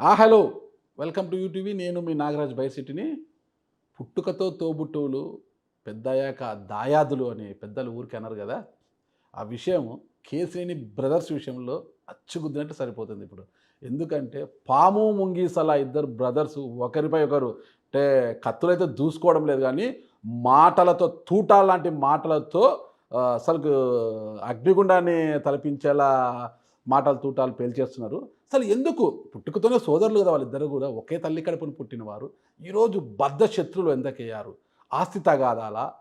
ఆ hello. Welcome to UTV. నేను మీ నాగరాజ్ బైసిటీని పుట్టుకతో తోబుట్టువులు పెద్దయ్యాక దాయాదులు అని పెద్దలు ఊరికి అన్నారు కదా. ఆ విషయం కేసీని బ్రదర్స్ విషయంలో అచ్చుగుద్దినట్టు సరిపోతుంది ఇప్పుడు. ఎందుకంటే పాము ముంగీసలా ఇద్దరు బ్రదర్స్ ఒకరిపై ఒకరు అంటే కత్తులైతే దూసుకోవడం లేదు కానీ మాటలతో తూటాల లాంటి మాటలతో అసలు అగ్నిగుండాన్ని తలపించేలా మాటలు తూటాలు పేల్చేస్తున్నారు. అసలు ఎందుకు? పుట్టుకతోనే సోదరులు కదా వాళ్ళిద్దరు కూడా. ఒకే తల్లి కడుపును పుట్టినవారు. ఈరోజు బద్ధ శత్రులు ఎందుకయ్యారు ఆస్తి తగాదాల?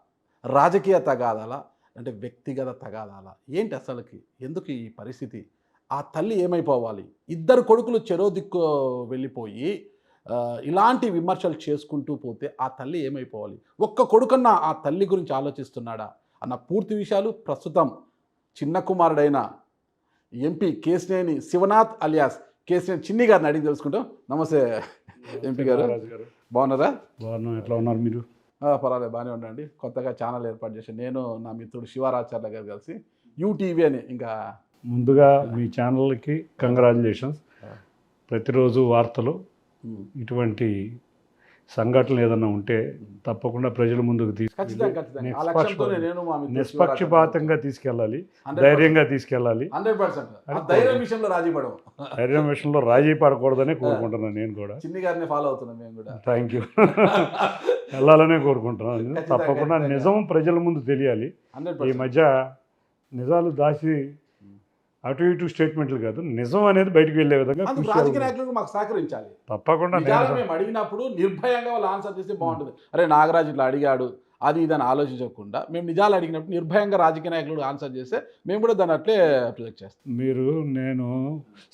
రాజకీయ తగాదాల? అంటే వ్యక్తిగత తగాదాల? ఏంటి అసలుకి? ఎందుకు ఈ పరిస్థితి? ఆ తల్లి ఏమైపోవాలి? ఇద్దరు కొడుకులు చెరో దిక్కు వెళ్ళిపోయి ఇలాంటి విమర్శలు చేసుకుంటూ పోతే ఆ తల్లి ఏమైపోవాలి? ఒక్క కొడుకన్నా ఆ తల్లి గురించి ఆలోచిస్తున్నాడా? అన్న పూర్తి విషయాలు ప్రస్తుతం చిన్న కుమారుడైన ఎంపీ కేసినేని శివనాథ్ అలియాస్. కేసినేని చిన్ని గారిని అడిగి తెలుసుకుంటాం. నమస్తే ఎంపీ గారు. బాగున్నారా? బాగున్నాం. ఎట్లా ఉన్నారు మీరు? పర్వాలేదు బాగానే ఉండండి. కొత్తగా ఛానల్ ఏర్పాటు చేశాను నేను నా మిత్రుడు శివరాచార్య గారు కలిసి యూటీవీ అని ఇంకా ముందుగా మీ ఛానల్కి కంగ్రాచులేషన్స్. ప్రతిరోజు వార్తలు. ఇటువంటి సంఘటనలు ఏదైనా ఉంటే తప్పకుండా ప్రజల ముందుకు తీసుకెళ్ళి నిష్పక్షపాతంగా తీసుకెళ్ళాలి. ధైర్యంగా తీసుకెళ్ళాలి. ధైర్యం విషయంలో రాజీ పడకూడదని కోరుకుంటున్నాను నేను కూడా. థ్యాంక్ యూ వెళ్ళాలనే కోరుకుంటున్నాను. తప్పకుండా. నిజం ప్రజల ముందు తెలియాలి. ఈ మధ్య నిజాలు దాచి అటు ఇటు స్టేట్మెంట్లు కాదు నిజం అనేది బయటికి వెళ్ళే విధంగా రాజకీయ. నాయకులకు మాకు సహకరించాలి. తప్పకుండా మేము అడిగినప్పుడు నిర్భయంగా వాళ్ళు ఆన్సర్ చేస్తే బాగుంటుంది. అరే నాగరాజు ఇట్లా అడిగాడు అది ఇదని ఆలోచించకుండా మేము నిజాలు అడిగినప్పుడు నిర్భయంగా రాజకీయ నాయకులు ఆన్సర్ చేస్తే మేము కూడా దాన్ని అట్లే ప్రొజెక్ట్ చేస్తాం. మీరు నేను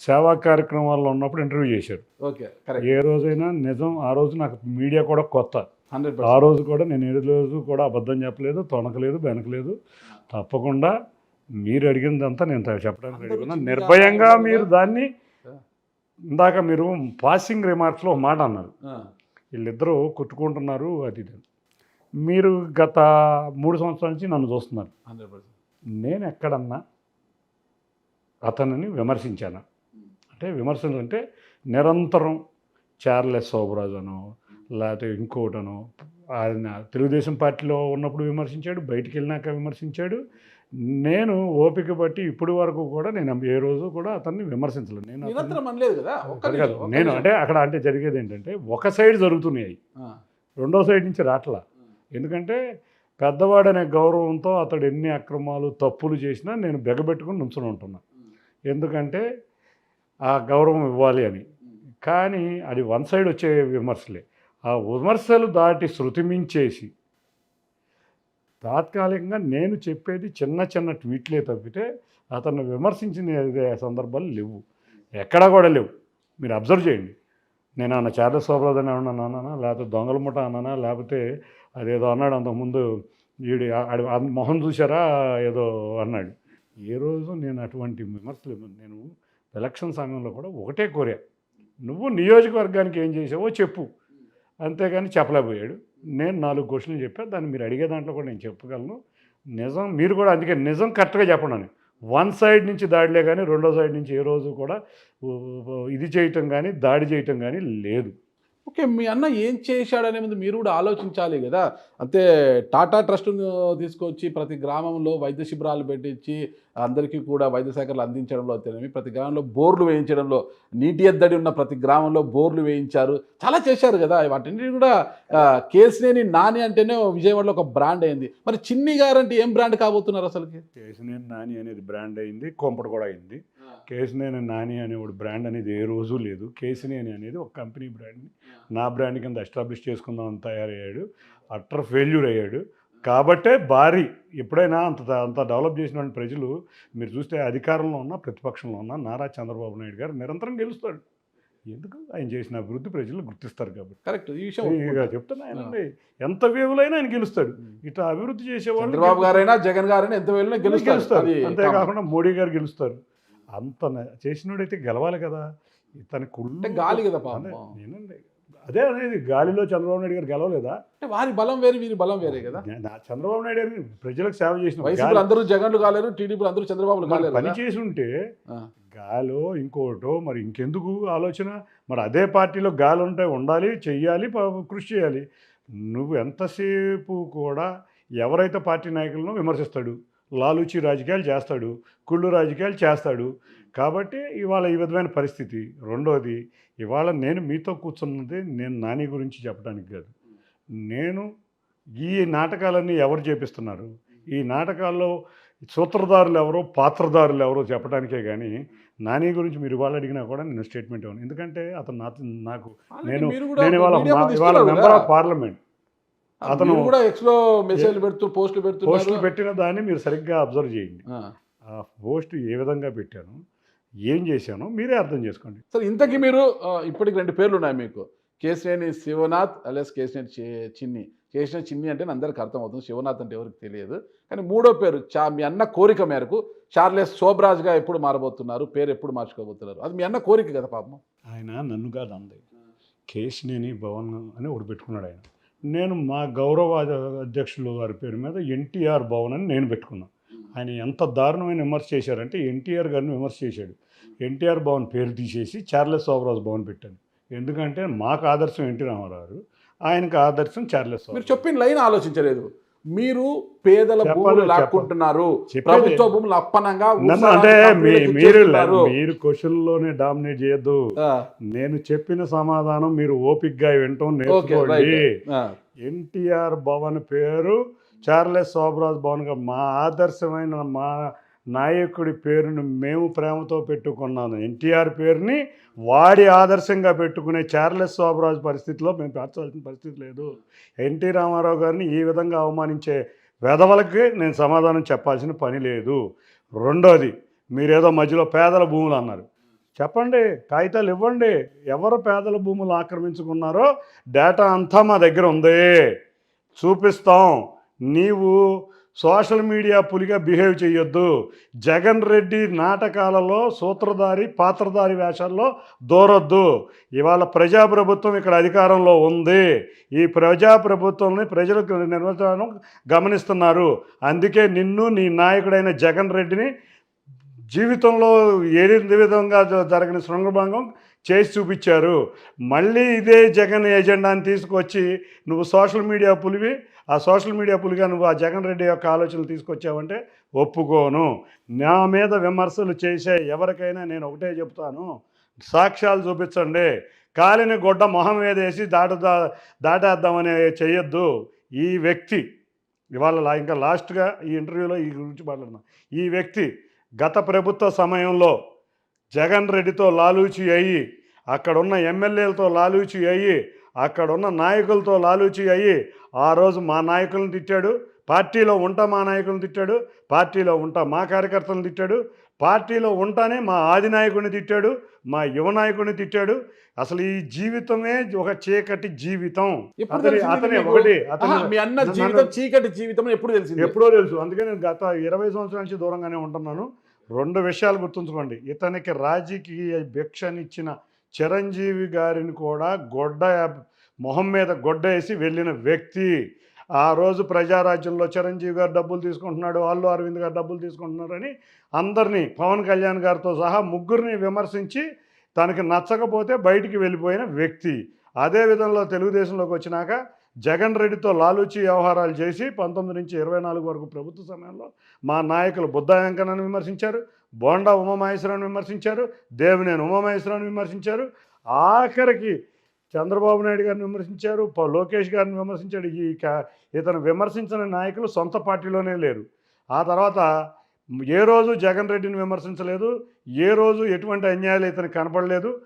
సేవా కార్యక్రమాల్లో ఉన్నప్పుడు ఇంటర్వ్యూ చేశారు. ఓకే కరెక్ట్ ఏ రోజైనా నిజం ఆ రోజు నాకు మీడియా కూడా కొత్త. హండ్రెడ్ ఆ రోజు కూడా నేను ఏ రోజు కూడా అబద్ధం చెప్పలేదు తొనకలేదు బెనకలేదు తప్పకుండా మీరు అడిగిందంతా నేను చెప్పడానికి చిన్నగా నిర్భయంగా మీరు దాన్ని ఇందాక మీరు పాసింగ్ రిమార్క్స్లో ఒక మాట అన్నారు. వీళ్ళిద్దరూ కొట్టుకుంటున్నారు అది. మీరు గత మూడు సంవత్సరాల నుంచి నన్ను చూస్తున్నారు. నేను ఎక్కడన్నా అతనిని విమర్శించాను? అంటే విమర్శలు అంటే నిరంతరం చార్లెస్ శోభరాజు అనో లేకపోతే ఇంకోటనో ఆయన తెలుగుదేశం పార్టీలో ఉన్నప్పుడు విమర్శించాడు బయటికి వెళ్ళినాక విమర్శించాడు నేను ఓపిక బట్టి ఇప్పటి వరకు కూడా నేను ఏ రోజు కూడా అతన్ని విమర్శించలేదు. నేను నేను. అంటే అక్కడ అంటే జరిగేది ఏంటంటే ఒక సైడ్ జరుగుతున్నాయి. రెండో సైడ్ నుంచి రాట్లా. ఎందుకంటే పెద్దవాడనే గౌరవంతో అతడు ఎన్ని అక్రమాలు తప్పులు చేసినా నేను బెగబెట్టుకుని నుంచుని ఉంటున్నా. ఎందుకంటే ఆ గౌరవం ఇవ్వాలి అని. కానీ అది వన్ సైడ్ వచ్చే విమర్శలే. ఆ విమర్శలు దాటి శృతి మించేసి తాత్కాలికంగా నేను చెప్పేది చిన్న చిన్న ట్వీట్లే తప్పితే అతను విమర్శించిన సందర్భాలు లేవు. ఎక్కడా కూడా లేవు. మీరు అబ్జర్వ్ చేయండి. నేను అన్న చార్లెస్ సోబరాజ్ అని ఏమన్నా అన్నానా? లేకపోతే దొంగల ముఠ అన్నానా? లేకపోతే అదేదో అన్నాడు అంతకుముందు వీడి మొహం చూసారా ఏదో అన్నాడు. ఏ రోజు నేను అటువంటి విమర్శలు నేను ఎలక్షన్ సమయంలో కూడా ఒకటే కోరా. నువ్వు నియోజకవర్గానికి ఏం చేసావో చెప్పు. అంతేగాని చెప్పలేకపోయాడు. నేను నాలుగు క్వశ్చన్లు చెప్పాను దాన్ని మీరు అడిగే దాంట్లో కూడా నేను చెప్పగలను. నిజం మీరు కూడా అందుకే నిజం కరెక్ట్గా చెప్పండి. అని వన్ సైడ్ నుంచి దాడిలే కానీ రెండో సైడ్ నుంచి ఏ రోజు కూడా ఇది చేయటం కానీ దాడి చేయటం కానీ లేదు. ఓకే మీ అన్న ఏం చేశాడనే ముందు మీరు కూడా ఆలోచించాలి కదా. అంటే టాటా ట్రస్ట్ను తీసుకొచ్చి ప్రతి గ్రామంలో వైద్య శిబిరాలు పెట్టించి అందరికీ కూడా వైద్య శాఖలు అందించడంలో తెలియని ప్రతి గ్రామంలో బోర్లు వేయించడంలో నీటి ఎద్దడి ఉన్న ప్రతి గ్రామంలో బోర్లు వేయించారు. చాలా చేశారు కదా. వాటిని కూడా కేసినేని నాని అంటేనే విజయవాడలో ఒక బ్రాండ్ అయింది. మరి చిన్ని గారు అంటే ఏం బ్రాండ్ కాబోతున్నారు అసలుకి? కేసినేని నాని అనేది బ్రాండ్ అయింది కొంపట కూడా అయింది. కేసినేని నాని అనేవాడు బ్రాండ్ అనేది ఏ రోజు లేదు. కేసినేని అనేది ఒక కంపెనీ బ్రాండ్ నా బ్రాండ్ కింద ఎస్టాబ్లిష్ చేసుకుందాం అని తయారయ్యాడు. అట్టర్ ఫెయిల్యూర్ అయ్యాడు. కాబట్టే భారీ ఎప్పుడైనా అంత అంత డెవలప్ చేసిన ప్రజలు మీరు చూస్తే అధికారంలో ఉన్న ప్రతిపక్షంలో ఉన్న నారా చంద్రబాబు నాయుడు గారు నిరంతరం గెలుస్తాడు. ఎందుకు? ఆయన చేసిన అభివృద్ధి ప్రజలు గుర్తిస్తారు కాబట్టి. కరెక్ట్. ఈ విషయం. చెప్తున్నా ఆయనండి ఎంత వేవులైనా ఆయన గెలుస్తాడు. ఇట్లా అభివృద్ధి చేసేవాళ్ళు చంద్రబాబు గారైనా జగన్ గారైనా ఎంత వెళ్ళినా గెలుస్తారు. అంతేకాకుండా మోడీ గారు గెలుస్తారు. అంత చేసినోడైతే గెలవాలి కదా. ఇతని కుళ్ళు గాలి కదా నేనండి. అదే అనేది గాలిలో చంద్రబాబు నాయుడు గారు గెలవలేదా? అంటే వారి బలం వేరు వీరి బలం వేరే కదా. చంద్రబాబు నాయుడు గారిని ప్రజలకు సేవ చేసిన అందరూ జగన్లు కాలేరు టీడీపీలు అందరూ కాలేరు పని? చేసి ఉంటే. గాలో ఇంకోటో మరి ఇంకెందుకు ఆలోచన? మరి అదే పార్టీలో గాలి ఉంటే ఉండాలి చెయ్యాలి కృషి చేయాలి. నువ్వు ఎంతసేపు కూడా ఎవరైతే పార్టీ నాయకులను విమర్శిస్తాడు? లాలూచి రాజకీయాలు చేస్తాడు కుళ్ళు రాజకీయాలు చేస్తాడు. కాబట్టి ఇవాళ ఈ విధమైన పరిస్థితి. రెండోది ఇవాళ నేను మీతో కూర్చున్నది నేను నాని గురించి చెప్పడానికి కాదు. నేను ఈ నాటకాలన్నీ ఎవరు చేపిస్తున్నారు? ఈ నాటకాల్లో సూత్రధారులు ఎవరో పాత్రధారులు ఎవరో చెప్పడానికే కానీ నాని గురించి మీరు ఇవాళ అడిగినా కూడా నేను స్టేట్మెంట్ ఇవ్వను. ఎందుకంటే అతను నాకు నేను నేను ఇవాళ ఇవాళ మెంబర్. Of parliament. అతను- కూడా ఎక్స్లో మెసేజ్లు పెడుతూ పోస్టులు పోస్టులు పెడుతున్నారు. పెట్టిన దాన్ని మీరు సరిగ్గా అబ్జర్వ్ చేయండి. ఆ. పోస్ట్ ఏ విధంగా పెట్టాను ఏం చేశానో మీరే అర్థం చేసుకోండి. సరే ఇంతకీ మీరు ఇప్పటికి రెండు పేర్లు ఉన్నాయి మీకు. కేశినేని శివనాథ్ అలెస్ కేశినేని చి- చిన్ని. కేశినేని చిన్ని అంటే అందరికి అర్థమవుతుంది శివనాథ్ అంటే ఎవరికి తెలియదు. కానీ మూడో పేరు చా మీ అన్న కోరిక మేరకు చార్లెస్ శోభరాజ్గా ఎప్పుడు మారబోతున్నారు పేరు ఎప్పుడు మార్చుకోబోతున్నారు? అది మీ అన్న కోరిక కదా పాపం. ఆయన నన్ను కాదు అంది కేశినేని భవన్ అని ఒకటి పెట్టుకున్నాడు ఆయన. నేను మా గౌరవ అధ్యక్షులు గారి పేరు మీద ఎన్టీఆర్ భవన్ అని నేను పెట్టుకున్నాను ఆయన ఎంత దారుణమైన విమర్శ చేశారంటే ఎన్టీఆర్ గారిని విమర్శ చేశాడు. ఎన్టీఆర్ భవన్ పేరు తీసేసి చార్లెస్ శోభరాజు భవన్ పెట్టాను ఎందుకంటే మాకు ఆదర్శం ఎన్టీ రామారావు ఆయనకు ఆదర్శం చార్లెస్ మీరు చెప్పిన లైన్ ఆలోచించలేదు. మీరు పేదల భూములు. లాక్కుంటున్నారు. ప్రభుత్వ భూములు అప్పనంగా అంటే మీరు. మీరు క్వశ్చన్లోనే డామినేట్ చేయొద్దు. నేను చెప్పిన సమాధానం మీరు ఓపిక్గా నేర్చుకోండి. ఆ, ఎన్టీఆర్ భవన్ పేరు చార్లెస్ శోభరాజ్ భవన్గా మా ఆదర్శమైన మా నాయకుడి పేరును మేము ప్రేమతో పెట్టుకున్నాను. ఎన్టీఆర్ పేరుని వాడి ఆదర్శంగా పెట్టుకునే చార్లెస్ శోభరాజు పరిస్థితిలో మేము పెంచాల్సిన పరిస్థితి లేదు. ఎన్టీ రామారావు గారిని ఈ విధంగా అవమానించే వెధవలకి నేను సమాధానం చెప్పాల్సిన పని లేదు. రెండోది మీరేదో మధ్యలో పేదల భూములు అన్నారు. చెప్పండి కాగితాలు ఇవ్వండి. ఎవరు పేదల భూములు ఆక్రమించుకున్నారో డేటా అంతా మా దగ్గర ఉంది. చూపిస్తాం. నీవు సోషల్ మీడియా పులిగా బిహేవ్ చేయొద్దు. జగన్ రెడ్డి నాటకాలలో సూత్రధారి పాత్రధారి వేషాల్లో దూరొద్దు. ఇవాళ ప్రజాప్రభుత్వం ఇక్కడ అధికారంలో ఉంది. ఈ ప్రజాప్రభుత్వంని ప్రజలు నిర్వచనం గమనిస్తున్నారు. అందుకే నిన్ను నీ నాయకుడైన జగన్ రెడ్డిని జీవితంలో ఏ విధంగా జరగని శృంగభంగం చేసి చూపించారు. మళ్ళీ ఇదే జగన్ ఎజెండాని తీసుకొచ్చి నువ్వు సోషల్ మీడియా పులివి ఆ సోషల్ మీడియా పులిగా నువ్వు ఆ జగన్ రెడ్డి యొక్క ఆలోచనలు తీసుకొచ్చావంటే ఒప్పుకోను. నా మీద విమర్శలు చేసే ఎవరికైనా నేను ఒకటే చెప్తాను. సాక్ష్యాలు చూపించండి. కాలిని గొడ్డ మొహం మీద వేసి దాట దాటేద్దామని చేయొద్దు ఈ వ్యక్తి ఇవాళ ఇంకా లాస్ట్గా ఈ ఇంటర్వ్యూలో ఈ గురించి మాట్లాడుతున్నాం ఈ వ్యక్తి గత ప్రభుత్వ సమయంలో జగన్ రెడ్డితో లాలూచి అయ్యి అక్కడున్న ఎమ్మెల్యేలతో లాలూచి అయ్యి అక్కడున్న నాయకులతో లాలూచి అయ్యి ఆ రోజు మా నాయకులను తిట్టాడు పార్టీలో ఉంటా మా నాయకులను తిట్టాడు పార్టీలో ఉంటా మా కార్యకర్తలను తిట్టాడు పార్టీలో ఉంటానే మా ఆది నాయకుడిని తిట్టాడు మా యువ నాయకుడిని తిట్టాడు. అసలు ఈ జీవితమే ఒక చీకటి జీవితం. అతని? ఒకటి మీ అన్న జీవితం చీకటి జీవితం ఎప్పుడు తెలిసింది? ఎప్పుడో తెలుసు. అందుకే నేను గత ఇరవై సంవత్సరాల నుంచి దూరంగానే ఉంటున్నాను. రెండు విషయాలు గుర్తుంచుకోండి. ఇతనికి రాజకీయ భిక్షనిచ్చిన చిరంజీవి గారిని కూడా గొడ్డ మొహం మీద గొడ్డ వేసి వెళ్ళిన వ్యక్తి. ఆ రోజు ప్రజారాజ్యంలో చిరంజీవి గారు డబ్బులు తీసుకుంటున్నాడు అల్లు అరవింద్ గారు డబ్బులు తీసుకుంటున్నారని అందరినీ పవన్ కళ్యాణ్ గారితో సహా ముగ్గురిని విమర్శించి తనకి నచ్చకపోతే బయటికి వెళ్ళిపోయిన వ్యక్తి. అదే విధంలో తెలుగుదేశంలోకి వచ్చినాక జగన్ రెడ్డితో లాలూచి వ్యవహారాలు చేసి పంతొమ్మిది నుంచి ఇరవై నాలుగు వరకు ప్రభుత్వ సమయంలో మా నాయకులు బుద్ధాయంకనని విమర్శించారు బోండా ఉమామహేశ్వరాన్ని విమర్శించారు దేవినేని ఉమామహేశ్వరాన్ని విమర్శించారు. ఆఖరికి చంద్రబాబు నాయుడు గారిని విమర్శించారు లోకేష్ గారిని విమర్శించాడు. ఈ క- ఇతను విమర్శించిన నాయకులు సొంత పార్టీలోనే లేరు. ఆ తర్వాత ఏ రోజు జగన్ రెడ్డిని విమర్శించలేదు ఏ రోజు ఎటువంటి అన్యాయాలు ఇతను కనపడలేదు.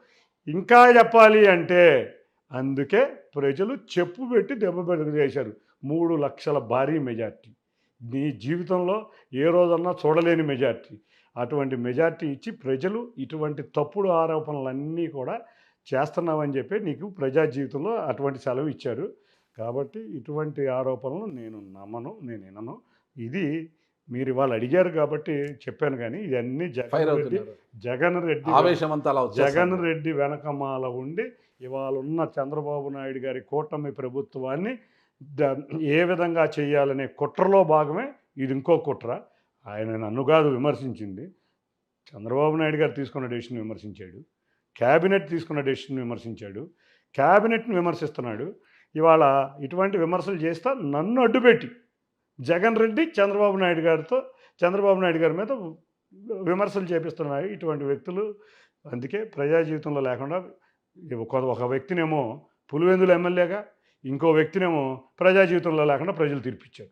ఇంకా చెప్పాలి అంటే అందుకే ప్రజలు చెప్పు పెట్టి దెబ్బ పెట్టి చేశారు. మూడు లక్షల భారీ మెజార్టీ. నీ జీవితంలో ఏ రోజన్నా చూడలేని మెజార్టీ. అటువంటి మెజార్టీ ఇచ్చి ప్రజలు ఇటువంటి తప్పుడు ఆరోపణలన్నీ కూడా చేస్తున్నామని చెప్పి నీకు ప్రజా జీవితంలో అటువంటి సెలవు ఇచ్చారు. కాబట్టి ఇటువంటి ఆరోపణలు నేను నమ్మను నేను వినను. ఇది మీరు వాళ్ళు అడిగారు కాబట్టి చెప్పాను కానీ ఇవన్నీ జగన్ రెడ్డి జగన్ రెడ్డి ఆవేశం అంతా అలా జగన్. రెడ్డి వెనకమాల ఉండి ఇవాళ ఉన్న చంద్రబాబు నాయుడు గారి కూటమి ప్రభుత్వాన్ని ఏ విధంగా చేయాలనే కుట్రలో భాగమే ఇది ఇంకో కుట్ర. ఆయన నన్ను కాదు విమర్శించింది. చంద్రబాబు నాయుడు గారు తీసుకున్న డెసిషన్ విమర్శించాడు. క్యాబినెట్ తీసుకున్న డెసిషన్ విమర్శించాడు. క్యాబినెట్ని విమర్శిస్తున్నాడు. ఇవాళ ఇటువంటి విమర్శలు చేస్తా నన్ను అడ్డుపెట్టి. జగన్ రెడ్డి చంద్రబాబు నాయుడు గారితో చంద్రబాబు నాయుడు గారి మీద విమర్శలు చేపిస్తున్నాయి ఇటువంటి వ్యక్తులు. అందుకే ప్రజా జీవితంలో లేకుండా ఒక ఒక వ్యక్తినేమో పులివెందుల ఎమ్మెల్యేగా ఇంకో వ్యక్తినేమో ప్రజా జీవితంలో లేకుండా ప్రజలు తీర్పిచ్చారు.